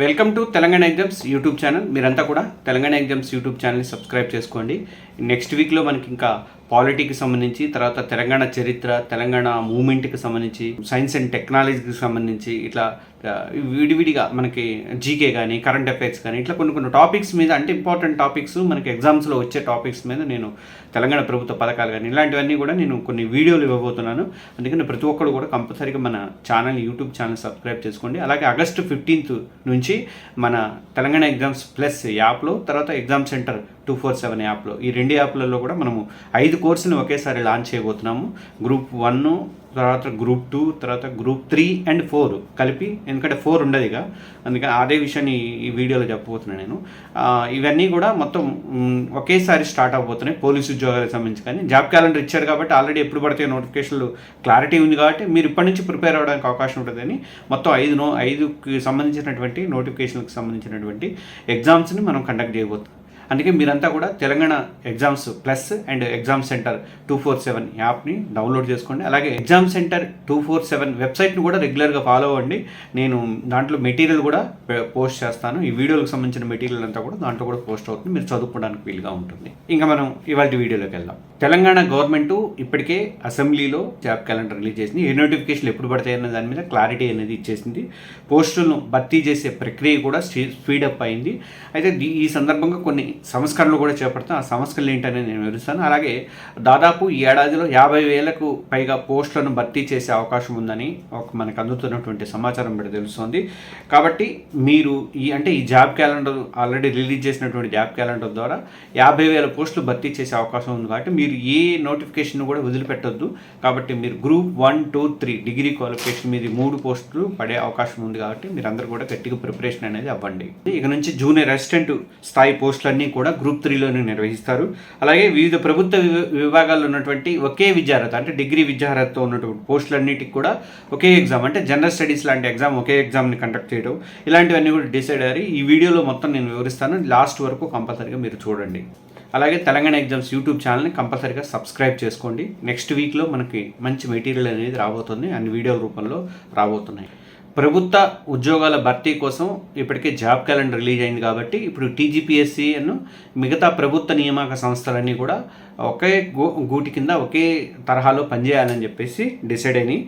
Welcome to Telangana exams YouTube channel. మీరంతా కూడా Telangana exams YouTube ఛానల్ని సబ్స్క్రైబ్ చేసుకోండి. నెక్స్ట్ వీక్లో మనకి ఇంకా పాలిటీకి సంబంధించి తర్వాత తెలంగాణ చరిత్ర తెలంగాణ మూమెంట్కి సంబంధించి సైన్స్ అండ్ టెక్నాలజీకి సంబంధించి ఇట్లా విడివిడిగా మనకి జీకే కానీ కరెంట్ అఫైర్స్ కానీ ఇట్లా కొన్ని కొన్ని టాపిక్స్ మీద అంటే ఇంపార్టెంట్ టాపిక్స్ మనకి ఎగ్జామ్స్లో వచ్చే టాపిక్స్ మీద నేను తెలంగాణ ప్రభుత్వ పథకాలు కానీ ఇలాంటివన్నీ కూడా నేను కొన్ని వీడియోలు ఇవ్వబోతున్నాను. అందుకని ప్రతి ఒక్కరు కూడా కంపల్సరీగా మన ఛానల్ యూట్యూబ్ ఛానల్ సబ్స్క్రైబ్ చేసుకోండి అలాగే ఆగస్టు ఫిఫ్టీన్త్ నుంచి మన తెలంగాణ ఎగ్జామ్స్ ప్లస్ యాప్లో తర్వాత exam centre two four seven యాప్లో. ఈ రెండు యాప్లలో కూడా మనము ఐదు కోర్సుని ఒకేసారి లాంచ్ చేయబోతున్నాము. గ్రూప్ వన్ తర్వాత గ్రూప్ టూ తర్వాత గ్రూప్ త్రీ అండ్ ఫోర్ కలిపి ఎందుకంటే ఫోర్ ఉండదు ఇక అందుకని అదే విషయాన్ని ఈ వీడియోలో చెప్పబోతున్నాను నేను. ఇవన్నీ కూడా మొత్తం ఒకేసారి స్టార్ట్ అవబోతున్నాయి. పోలీసు ఉద్యోగాలకు సంబంధించి కానీ జాబ్ క్యాలెండర్ ఇచ్చారు కాబట్టి ఆల్రెడీ ఎప్పుడు పడితే నోటిఫికేషన్లు క్లారిటీ ఉంది కాబట్టి మీరు ఇప్పటి నుంచి ప్రిపేర్ అవ్వడానికి అవకాశం ఉంటుందని మొత్తం ఐదు నో ఐదుకి సంబంధించినటువంటి నోటిఫికేషన్కి సంబంధించినటువంటి ఎగ్జామ్స్ని మనం కండక్ట్ చేయబోతున్నాం. అందుకే మీరంతా కూడా Telangana exams plus and exam centre two four seven యాప్ని డౌన్లోడ్ చేసుకోండి. అలాగే exam centre two four seven వెబ్సైట్ని కూడా రెగ్యులర్గా ఫాలో అవ్వండి. నేను దాంట్లో మెటీరియల్ కూడా పోస్ట్ చేస్తాను. ఈ వీడియోలకు సంబంధించిన మెటీరియల్ అంతా కూడా దాంట్లో కూడా పోస్ట్ అవుతుంది. మీరు చదువుకోవడానికి వీలుగా ఉంటుంది. ఇంకా మనం ఇవాళ వీడియోలోకి వెళ్దాం. తెలంగాణ గవర్నమెంట్ ఇప్పటికే అసెంబ్లీలో జాబ్ క్యాలెండర్ రిలీజ్ చేసింది. ఏ నోటిఫికేషన్లు ఎప్పుడు పడతాయి దాని మీద క్లారిటీ అనేది ఇచ్చేసింది. పోస్టులను భర్తీ చేసే ప్రక్రియ కూడా స్పీడప్ అయింది. అయితే దీ- ఈ సందర్భంగా కొన్ని సంస్కరణలు కూడా చేపడతాం. ఆ సంస్కరణలు ఏంటనేది నేను వివరిస్తాను. అలాగే దాదాపు ఈ ఏడాదిలో యాభై వేలకు పైగా పోస్టులను భర్తీ చేసే అవకాశం ఉందని ఒక మనకు అందుతున్నటువంటి సమాచారం బట్టి తెలుస్తుంది. కాబట్టి మీరు ఈ అంటే ఈ జాబ్ క్యాలెండర్ ఆల్రెడీ రిలీజ్ చేసినటువంటి జాబ్ క్యాలెండర్ ద్వారా యాభై వేల పోస్టులు భర్తీ చేసే అవకాశం ఉంది కాబట్టి మీరు ఏ నోటిఫికేషన్ కూడా వదిలిపెట్టొద్దు. కాబట్టి మీరు group one two three degree qualification మీద మూడు పోస్టులు పడే అవకాశం ఉంది కాబట్టి మీరు అందరూ కూడా గట్టిగా ప్రిపరేషన్ అనేది అవ్వండి. ఇక నుంచి జూనియర్ అసిస్టెంట్ స్థాయి పోస్టులన్నీ కూడా గ్రూప్ త్రీలోనే నిర్వహిస్తారు. అలాగే వివిధ ప్రభుత్వ విభాగాల్లో ఉన్నటువంటి ఒకే విద్యార్హత అంటే డిగ్రీ విద్యార్హతతో ఉన్నటువంటి పోస్టులన్నిటికి కూడా ఒకే ఎగ్జామ్ అంటే జనరల్ స్టడీస్ లాంటి ఎగ్జామ్ ఒకే ఎగ్జామ్ని కండక్ట్ చేయడం. ఇలాంటివన్నీ కూడా డిసైడ్ అయ్యారు ఈ వీడియోలో మొత్తం నేను వివరిస్తాను. లాస్ట్ వరకు కంపల్సరీగా మీరు చూడండి. అలాగే తెలంగాణ ఎగ్జామ్స్ యూట్యూబ్ ఛానల్ని కంపల్సరీగా సబ్స్క్రైబ్ చేసుకోండి. నెక్స్ట్ వీక్లో మనకి మంచి మెటీరియల్ అనేది రాబోతుంది. అన్ని వీడియోల రూపంలో రాబోతున్నాయి. ప్రభుత్వ ఉద్యోగాల భర్తీ కోసం ఇప్పటికే జాబ్ క్యాలెండర్ రిలీజ్ అయింది కాబట్టి ఇప్పుడు టీజీపీఎస్సీ అను మిగతా ప్రభుత్వ నియామక సంస్థలన్నీ కూడా ఒకే గూ గూటి కింద ఒకే తరహాలో పనిచేయాలని చెప్పేసి డిసైడ్ అయినాయి.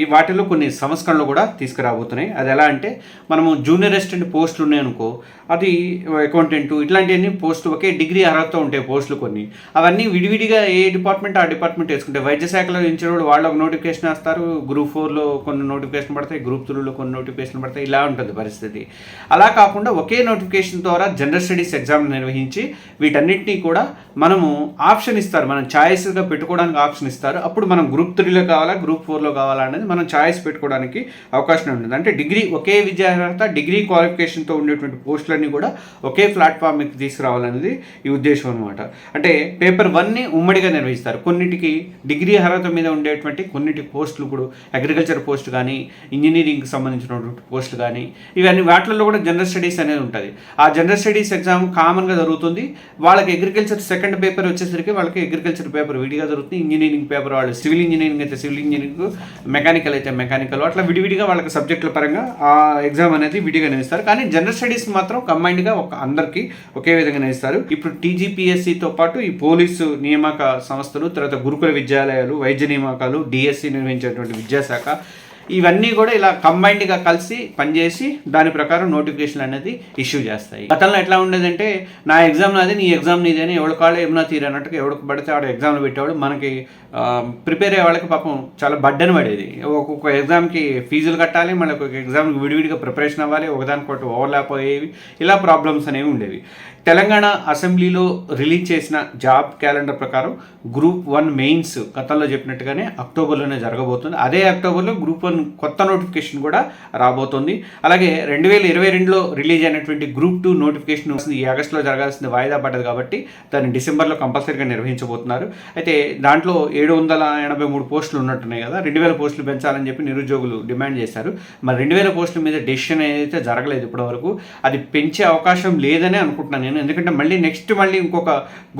ఈ వాటిలో కొన్ని సంస్కరణలు కూడా తీసుకురాబోతున్నాయి. అది ఎలా అంటే మనము జూనియర్ అసిస్టెంట్ పోస్టులు ఉన్నాయనుకో అది అకౌంటెంట్ ఇట్లాంటివన్నీ పోస్టులు ఒకే డిగ్రీ అర్హత ఉంటాయి పోస్టులు కొన్ని అవన్నీ విడివిడిగా ఏ డిపార్ట్మెంట్ ఆ డిపార్ట్మెంట్ వేసుకుంటే వైద్య శాఖలో ఇచ్చిన వాళ్ళు ఒక నోటిఫికేషన్ వేస్తారు గ్రూప్ ఫోర్లో కొన్ని నోటిఫికేషన్ పడతాయి గ్రూప్ త్రీలో కొన్ని నోటిఫికేషన్ పడతాయి ఇలా ఉంటుంది పరిస్థితి. అలా కాకుండా ఒకే నోటిఫికేషన్ ద్వారా జనరల్ స్టడీస్ ఎగ్జామ్ నిర్వహించి వీటన్నిటినీ కూడా మనము ఆప్షన్ ఇస్తారు. మనం ఛాయిస్గా పెట్టుకోవడానికి ఆప్షన్ ఇస్తారు. అప్పుడు మనం గ్రూప్ త్రీలో కావాలా గ్రూప్ ఫోర్లో కావాలా అనేది మనం ఛాయిస్ పెట్టుకోవడానికి అవకాశం ఉంటుంది. అంటే డిగ్రీ ఒకే విద్యార్హత డిగ్రీ క్వాలిఫికేషన్తో ఉండేటువంటి పోస్టులన్నీ కూడా ఒకే ప్లాట్ఫామ్కి తీసుకురావాలనేది ఈ ఉద్దేశం అనమాట అంటే పేపర్ వన్ని ఉమ్మడిగా నిర్వహిస్తారు. కొన్నిటికి డిగ్రీ అర్హత మీద ఉండేటువంటి కొన్నిటి పోస్టులు ఇప్పుడు అగ్రికల్చర్ పోస్ట్ కానీ ఇంజనీరింగ్కి సంబంధించినటువంటి పోస్టులు కానీ ఇవన్నీ వాటిల్లో కూడా జనరల్ స్టడీస్ అనేది ఉంటుంది. ఆ జనరల్ స్టడీస్ ఎగ్జామ్ కామన్గా జరుగుతుంది. వాళ్ళకి అగ్రికల్చర్ సెకండ్ పేపర్ వచ్చేసరికి వాళ్ళకి అగ్రికల్చర్ పేపర్ విడిగా జరుగుతుంది. ఇంజనీరింగ్ పేపర్ వాళ్ళు సివిల్ ఇంజనీరింగ్ అయితే సివిల్ ఇంజనీరింగ్ మెకానికల్ అయితే మెకానికల్ అట్లా విడివిడిగా వాళ్ళకి సబ్జెక్టుల పరంగా ఆ ఎగ్జామ్ అనేది విడిగా నిర్మిస్తారు కానీ జనరల్ స్టడీస్ మాత్రం కంబైన్డ్గా ఒక అందరికీ ఒకే విధంగా నిర్వహిస్తారు ఇప్పుడు టీజీపీఎస్సీతో పాటు ఈ పోలీసు నియామక సంస్థలు తర్వాత గురుకుల విద్యాలయాలు వైద్య నియామకాలు డిఎస్సి నిర్వహించేటువంటి విద్యాశాఖ ఇవన్నీ కూడా ఇలా కంబైన్డ్గా కలిసి పనిచేసి దాని ప్రకారం నోటిఫికేషన్ అనేది ఇష్యూ చేస్తాయి. గతంలో ఎట్లా ఉండేదంటే నా ఎగ్జామ్ నాది నీ ఎగ్జామ్ నీది అని ఎవరి కాళ్ళు ఏమన్నా తీరు అన్నట్టుగా ఎవరికి పడితే ఆడ ఎగ్జామ్లు పెట్టేవాడు. మనకి ప్రిపేర్ అయ్యే వాళ్ళకి పాపం చాలా బడ్డని పడేది. ఒక్కొక్క ఎగ్జామ్కి ఫీజులు కట్టాలి మళ్ళీ ఒక్కొక్క ఎగ్జామ్కి విడివిడిగా ప్రిపరేషన్ అవ్వాలి ఒకదానికొకటి ఓవర్లాప్ అయ్యేవి. ఇలా ప్రాబ్లమ్స్ అనేవి ఉండేవి. తెలంగాణ అసెంబ్లీలో రిలీజ్ చేసిన జాబ్ క్యాలెండర్ ప్రకారం గ్రూప్ వన్ మెయిన్స్ గతంలో చెప్పినట్టుగానే అక్టోబర్లోనే జరగబోతుంది. అదే అక్టోబర్లో గ్రూప్ వన్ కొత్త నోటిఫికేషన్ కూడా రాబోతోంది. అలాగే రెండు వేల ఇరవై రెండులో రిలీజ్ అయినటువంటి గ్రూప్ టూ నోటిఫికేషన్ వస్తుంది. ఈ ఆగస్టులో జరగాల్సింది వాయిదా పడ్డది కాబట్టి దాన్ని డిసెంబర్లో కంపల్సరీగా నిర్వహించబోతున్నారు. అయితే దాంట్లో ఏడు వందల ఎనభై మూడు పోస్టులు ఉన్నట్టున్నాయి కదా. రెండు వేల పోస్టులు పెంచాలని చెప్పి నిరుద్యోగులు డిమాండ్ చేశారు. మరి రెండు వేల పోస్టుల మీద డెసిషన్ అయితే జరగలేదు ఇప్పటివరకు. అది పెంచే అవకాశం లేదని అనుకుంటున్నాను నేను. ఎందుకంటే మళ్ళీ నెక్స్ట్ మళ్ళీ ఇంకొక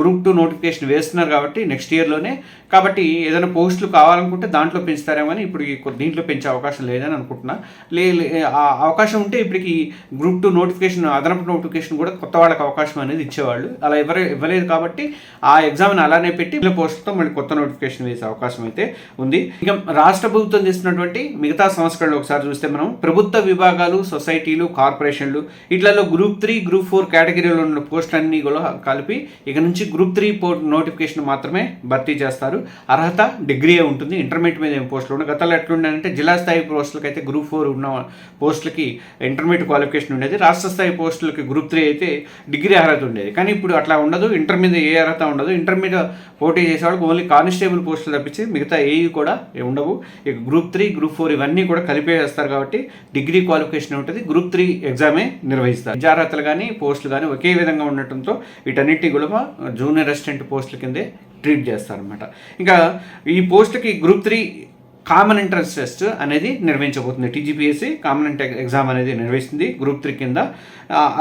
గ్రూప్ టూ నోటిఫికేషన్ వేస్తున్నారు కాబట్టి నెక్స్ట్ ఇయర్లోనే. కాబట్టి ఏదైనా పోస్టులు కావాలనుకుంటే దాంట్లో పెంచుతారేమో అని ఇప్పుడు దీంట్లో పెంచే పెంచే అవకాశం లేదని అనుకుంటున్నా. లే ఆ అవకాశం ఉంటే ఇప్పటికి గ్రూప్ టూ నోటిఫికేషన్ అదనపు నోటిఫికేషన్ కూడా కొత్త వాళ్ళకి అవకాశం అనేది ఇచ్చేవాళ్ళు. అలా ఎవరు ఇవ్వలేదు కాబట్టి ఆ ఎగ్జామ్ని అలానే పెట్టి మళ్ళీ పోస్టులతో మళ్ళీ కొత్త నోటిఫికేషన్ వేసే అవకాశం అయితే ఉంది. ఇక రాష్ట్ర ప్రభుత్వం చేస్తున్నటువంటి మిగతా సంస్కరణలు ఒకసారి చూస్తే మనం ప్రభుత్వ విభాగాలు సొసైటీలు కార్పొరేషన్లు ఇట్లలో గ్రూప్ త్రీ గ్రూప్ ఫోర్ కేటగిరీలో ఉన్న పోస్టులన్నీ కూడా కలిపి ఇక నుంచి గ్రూప్ త్రీ పో నోటిఫికేషన్ మాత్రమే భర్తీ చేస్తారు. అర్హత డిగ్రీ ఉంటుంది. ఇంటర్మీడియట్ మీద ఏం పోస్టులు ఉన్నాయి గతంలో ఎట్లుండాలంటే జిల్లా స్థాయి పోస్టులకి అయితే గ్రూప్ ఫోర్ ఉన్న పోస్టులకి ఇంటర్మీడియట్ క్వాలిఫికేషన్ ఉండేది. రాష్ట్ర స్థాయి పోస్టులకి గ్రూప్ త్రీ అయితే డిగ్రీ అర్హత ఉండేది. కానీ ఇప్పుడు అట్లా ఉండదు. ఇంటర్మీడియట్ ఏ అర్హత ఉండదు. ఇంటర్మీడియట్ పోటీ చేసేవాళ్ళకి ఓన్లీ కానిస్టేబుల్ పోస్టులు తప్పించి మిగతా ఏవి కూడా ఉండవు. ఇక గ్రూప్ త్రీ గ్రూప్ ఫోర్ ఇవన్నీ కూడా కలిపేస్తారు కాబట్టి డిగ్రీ క్వాలిఫికేషన్ ఉంటుంది. గ్రూప్ త్రీ ఎగ్జామే నిర్వహిస్తారు. విద్యార్హతలు కానీ పోస్టులు కానీ ఒకే విధంగా ఉండటంతో వీటన్నిటి కూడా జూనియర్ అసిస్టెంట్ పోస్టుల కిందే ట్రీట్ చేస్తారనమాట ఇంకా ఈ పోస్ట్కి group three common entrance test అనేది నిర్వహించబోతుంది. టీజీపీఎస్సీ కామన్ ఎంట్ ఎగ్జామ్ అనేది నిర్వహిస్తుంది గ్రూప్ త్రీ కింద.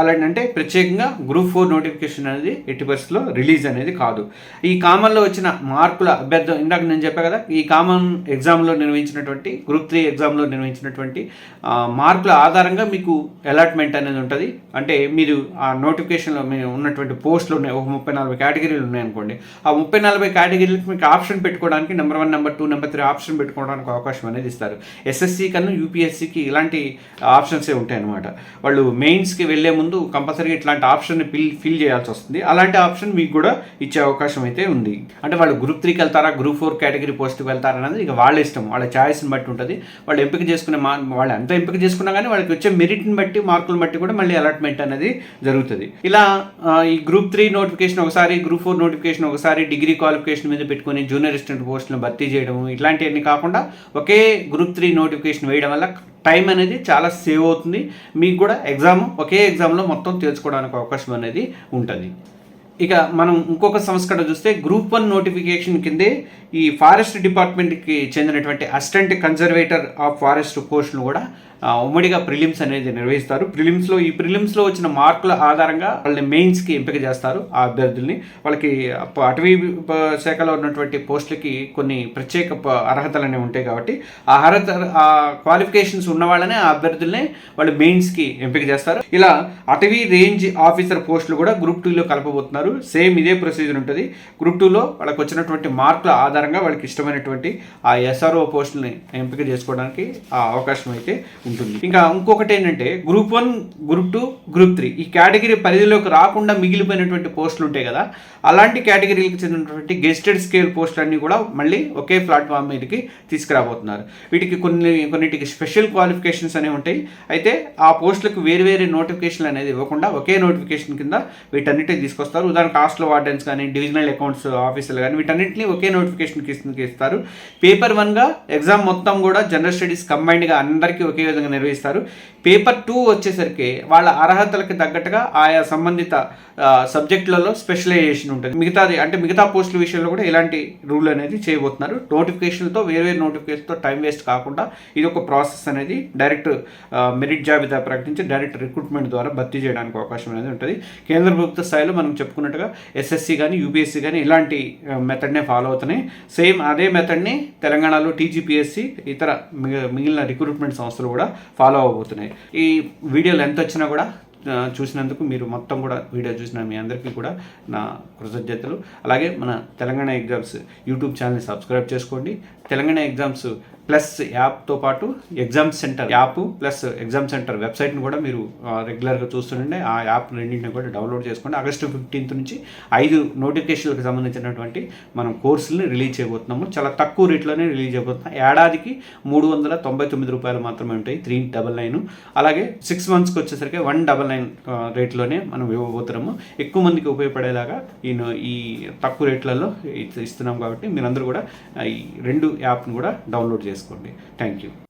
అలాంటి ప్రత్యేకంగా గ్రూప్ ఫోర్ నోటిఫికేషన్ అనేది ఎట్టి పరిస్థితుల్లో రిలీజ్ అనేది కాదు. ఈ కామన్లో వచ్చిన మార్కుల అభ్యర్థం ఇందాక నేను చెప్పా కదా ఈ కామన్ ఎగ్జామ్లో నిర్వహించినటువంటి గ్రూప్ త్రీ ఎగ్జామ్లో నిర్వహించినటువంటి మార్కుల ఆధారంగా మీకు అలాట్మెంట్ అనేది ఉంటుంది. అంటే మీరు ఆ నోటిఫికేషన్లో మీరు ఉన్నటువంటి పోస్టులు ఉన్నాయి. ఒక ముప్పై నలభై కేటగిరీలు ఉన్నాయనుకోండి. ఆ ముప్పై నలభై కేటగిరీలకు మీకు ఆప్షన్ పెట్టుకోవడానికి number one number two number three option పెట్టుకోవడానికి అవకాశం అనేది ఇస్తారు. ఎస్ఎస్సి కన్నా యూపీఎస్సికి ఇలాంటి ఆప్షన్సే ఉంటాయి అనమాట వాళ్ళు మెయిన్స్కి వెళ్ళే ముందు కంపల్సరీ ఇట్లాంటి ఆప్షన్ ఫిల్ ఫిల్ చేయాల్సి వస్తుంది. అలాంటి ఆప్షన్ మీకు కూడా ఇచ్చే అవకాశం అయితే ఉంది. అంటే వాళ్ళు గ్రూప్ త్రీకి వెళ్తారా గ్రూప్ ఫోర్ కేటగిరీ పోస్ట్కి వెళ్తారా అనేది ఇక వాళ్ళ ఇష్టం. వాళ్ళ ఛాయిస్ని బట్టి ఉంటుంది. వాళ్ళు ఎంపిక చేసుకునే మా వాళ్ళు ఎంత ఎంపిక చేసుకున్నా కానీ వాళ్ళకి వచ్చే మెరిట్ని బట్టి మార్కులను బట్టి కూడా మళ్ళీ అలాట్మెంట్ అనేది జరుగుతుంది. ఇలా ఈ గ్రూప్ త్రీ నోటిఫికేషన్ ఒకసారి గ్రూప్ ఫోర్ నోటిఫికేషన్ ఒకసారి డిగ్రీ క్వాలిఫికేషన్ మీద పెట్టుకొని జూనియర్ అసిస్టెంట్ పోస్టులను భర్తీ చేయడం ఇట్లాంటివన్నీ కాకుండా ఒకే గ్రూప్ త్రీ నోటిఫికేషన్ వేయడం వల్ల టైం అనేది చాలా సేవ్ అవుతుంది. మీకు కూడా ఎగ్జామ్ ఒకే ఎగ్జామ్లో మొత్తం తెలుసుకోవడానికి అవకాశం అనేది ఉంటుంది. ఇక మనం ఇంకొక సంస్కరణ చూస్తే గ్రూప్ వన్ నోటిఫికేషన్ కిందే ఈ ఫారెస్ట్ డిపార్ట్మెంట్కి చెందినటువంటి అసిస్టెంట్ కన్జర్వేటర్ ఆఫ్ ఫారెస్ట్ పోస్టులు కూడా ఉమ్మడిగా ప్రిలిమ్స్ అనేది నిర్వహిస్తారు. ప్రిలిమ్స్లో ఈ ప్రిలిమ్స్లో వచ్చిన మార్కుల ఆధారంగా వాళ్ళని మెయిన్స్కి ఎంపిక చేస్తారు ఆ అభ్యర్థుల్ని. వాళ్ళకి అటవీ శాఖలో ఉన్నటువంటి పోస్టులకి కొన్ని ప్రత్యేక అర్హతలు అనేవి ఉంటాయి కాబట్టి ఆ అర్హత ఆ క్వాలిఫికేషన్స్ ఉన్న వాళ్ళనే ఆ అభ్యర్థుల్ని వాళ్ళు మెయిన్స్కి ఎంపిక చేస్తారు. ఇలా అటవీ రేంజ్ ఆఫీసర్ పోస్టులు కూడా గ్రూప్ టూలో కలపబోతున్నారు. సేమ్ ఇదే ప్రొసీజర్ ఉంటుంది. గ్రూప్ టూలో వాళ్ళకి వచ్చినటువంటి మార్కుల ఆధారంగా వాళ్ళకి ఇష్టమైనటువంటి ఆ ఎస్ఆర్ఓ పోస్టుల్ని ఎంపిక చేసుకోవడానికి ఆ అవకాశం అయితే ఉంటుంది. ఇంకా ఇంకొకటి ఏంటంటే group one group two group three ఈ కేటగిరీ పరిధిలోకి రాకుండా మిగిలిపోయినటువంటి పోస్టులు ఉంటాయి కదా అలాంటి కేటగిరీలకు చెందినటువంటి గెస్టెడ్ స్కేల్ పోస్టులు అన్నీ కూడా మళ్ళీ ఒకే ప్లాట్ఫామ్ మీదకి తీసుకురాబోతున్నారు. వీటికి కొన్ని కొన్నిటికి స్పెషల్ క్వాలిఫికేషన్స్ అనేవి ఉంటాయి. అయితే ఆ పోస్టులకు వేరు వేరే నోటిఫికేషన్లు అనేది ఇవ్వకుండా ఒకే నోటిఫికేషన్ కింద వీటన్నిటిని తీసుకొస్తారు. ఉదాహరణకు హాస్టల్ వార్డెన్స్ కానీ డివిజనల్ అకౌంట్స్ ఆఫీసర్లు కానీ వీటన్నిటిని ఒకే నోటిఫికేషన్ కిందకి ఇస్తారు. పేపర్ వన్గా ఎగ్జామ్ మొత్తం కూడా జనరల్ స్టడీస్ కంబైన్డ్గా అందరికీ ఒకే విధంగా నిర్వహిస్తారు. పేపర్ టూ వచ్చేసరికి వాళ్ళ అర్హతలకు తగ్గట్టుగా ఆయా సంబంధిత సబ్జెక్టులలో స్పెషలైజేషన్ ఉంటుంది. మిగతాది అంటే మిగతా పోస్టుల విషయంలో కూడా ఇలాంటి రూల్ అనేది చేయబోతున్నారు. నోటిఫికేషన్తో వేరు వేరు నోటిఫికేషన్తో టైం వేస్ట్ కాకుండా ఇది ఒక ప్రాసెస్ అనేది డైరెక్ట్ మెరిట్ జాబితా ప్రకటించి డైరెక్ట్ రిక్రూట్మెంట్ ద్వారా భర్తీ చేయడానికి అవకాశం అనేది ఉంటుంది. కేంద్ర ప్రభుత్వ స్థాయిలో మనం చెప్పుకున్నట్టుగా ఎస్ఎస్సి కానీ యూపీఎస్సీ కానీ ఇలాంటి మెథడ్నే ఫాలో అవుతున్నాయి. సేమ్ అదే మెథడ్ని తెలంగాణలో టీజీపీఎస్సి ఇతర మిగిలిన రిక్రూట్మెంట్ సంస్థలు కూడా ఫాలో అవబోతున్నాయి ఈ వీడియోలు ఎంత వచ్చినా కూడా చూసినందుకు మీరు మొత్తం కూడా వీడియో చూసిన మీ అందరికీ కూడా నా కృతజ్ఞతలు. అలాగే మన తెలంగాణ ఎగ్జామ్స్ యూట్యూబ్ ఛానల్ని సబ్స్క్రైబ్ చేసుకోండి. తెలంగాణ ఎగ్జామ్స్ ప్లస్ యాప్తో పాటు exam centre app plus exam centre వెబ్సైట్ని కూడా మీరు రెగ్యులర్గా చూస్తుండే ఆ యాప్ రెండింటిని కూడా డౌన్లోడ్ చేసుకోండి ఆగస్టు ఫిఫ్టీన్త్ నుంచి ఐదు నోటిఫికేషన్లకు సంబంధించినటువంటి మనం కోర్సుల్ని రిలీజ్ చేయబోతున్నాము. చాలా తక్కువ రేట్లోనే రిలీజ్ చేయబోతున్నాం. ఏడాదికి మూడు వందల తొంభై తొమ్మిది రూపాయలు మాత్రమే ఉంటాయి. Three double nine. అలాగే సిక్స్ మంత్స్కి వచ్చేసరికి వన్ డబల్ నైన్ రేట్లోనే మనం ఇవ్వబోతున్నాము. ఎక్కువ మందికి ఉపయోగపడేలాగా ఈ ఈ తక్కువ రేట్లలో ఇస్తున్నాం కాబట్టి మీరందరూ కూడా ఈ రెండు యాప్ను కూడా డౌన్లోడ్ చేసుకోండి. করবে থ্যাংক ইউ